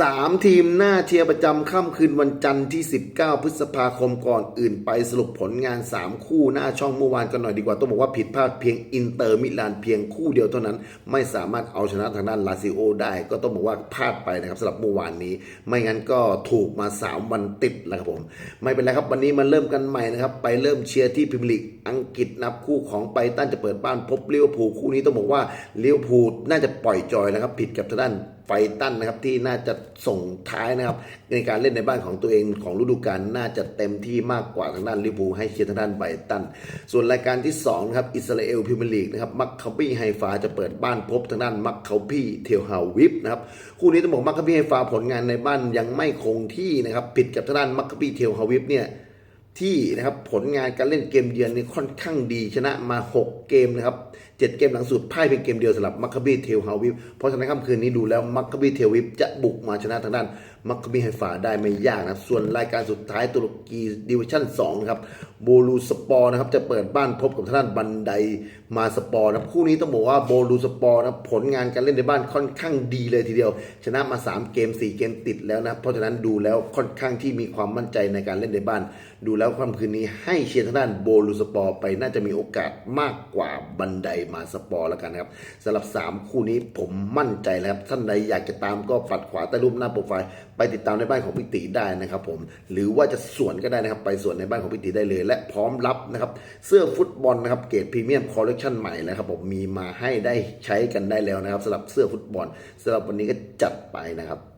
สามทีมหน้าเชียร์ประจำค่ำคืนวันจันทร์ที่ 19 พฤษภาคมก่อนอื่นไปสรุปผลงาน 3 คู่หน้าช่องเมื่อวานกันหน่อยดีกว่าต้องบอกว่าผิดพลาดเพียงอินเตอร์มิลานเพียงคู่เดียวเท่านั้น ไม่สามารถเอาชนะทางด้านลาซิโอได้ ก็ต้องบอกว่าพลาดไปนะครับสำหรับเมื่อวานนี้ ไม่งั้นก็ถูกมา 3 วันติดแล้วครับผม ไม่เป็นไรครับวันนี้มาเริ่มกันใหม่นะครับไปเริ่มเชียร์ที่พรีเมียร์ลีกอังกฤษนับคู่ของไบตันจะเปิดบ้านพบเลิเวอร์พูคู่นี้ต้องบอกว่าเลิเวอร์พูน่าจะปล่อยจอยแล้วครับผิดกับทางด้าน ไฟตันนะครับที่น่าจะส่งท้ายนะครับ ในการเล่นในบ้านของตัวเองของฤดูกาลน่าจะเต็มที่มากกว่าทางด้านลิเวอร์พูให้เชียร์ทางด้านไบตัน ส่วนรายการที่2นะครับอิสราเอลพรีเมียร์ลีกนะครับมักคาบี้ไฮฟาจะเปิดบ้านพบทางด้านมักคาบี้เทลฮาวิฟนะครับคู่นี้ต้องบอกมักคาบี้ไฮฟาผลงานในบ้านยังไม่คงที่นะครับผิดกับทางด้านมักคาบี้เทลฮาวิฟเนี่ย ที่นะครับผลงานการเล่นเกมเยือนนี่ค่อนข้างดีชนะมา 6 เกมนะครับเจ็ดเกมหลังสุดพ่ายเพียงเกมเดียวสำหรับมัคคบีเทลฮาวิฟเพราะฉะนั้นค่ำคืนนี้ดูแล้วมัคคบีเทลวิฟจะบุกมาชนะทางด้านมัคคบีไฮฟาได้ไม่ยากนะครับ ส่วนรายการสุดท้ายตุรกีดิวิชั่น2นะครับโบลูสปอร์นะครับจะเปิดบ้านพบกับทางด้านบันไดมาสปอร์นะครับคู่นี้ต้องบอกว่าโบลูสปอร์นะผลงานการเล่นในบ้านค่อนข้างดีเลยทีเดียว ชนะมา 3 เกม 4 เกมติดแล้วนะเพราะฉะนั้นดูแล้วค่อนข้างที่มีความมั่นใจในการเล่นในบ้านดูแล้วแล้วค่ำคืนนี้ให้เชียร์ทางด้านโบลูสปอร์ไปน่าจะมีโอกาสมากกว่าบันไดมาสปอร์แล้วกันนะครับสำหรับ 3 คู่นี้ผมมั่นใจแล้วครับท่านใดอยากจะตามก็ปัดขวาใต้รูปหน้าโปรไฟล์ไปติดตามในบ้านของพิติได้นะครับผมหรือว่าจะสวนก็ได้นะครับไปสวนในบ้านของพิติได้เลย และพร้อมรับนะครับเสื้อฟุตบอลนะครับเกรดพรีเมียมคอลเลคชันใหม่แล้วครับผมมีมาให้ได้ใช้กันได้แล้วนะครับสำหรับเสื้อฟุตบอลสำหรับวันนี้ก็จัดไปนะครับ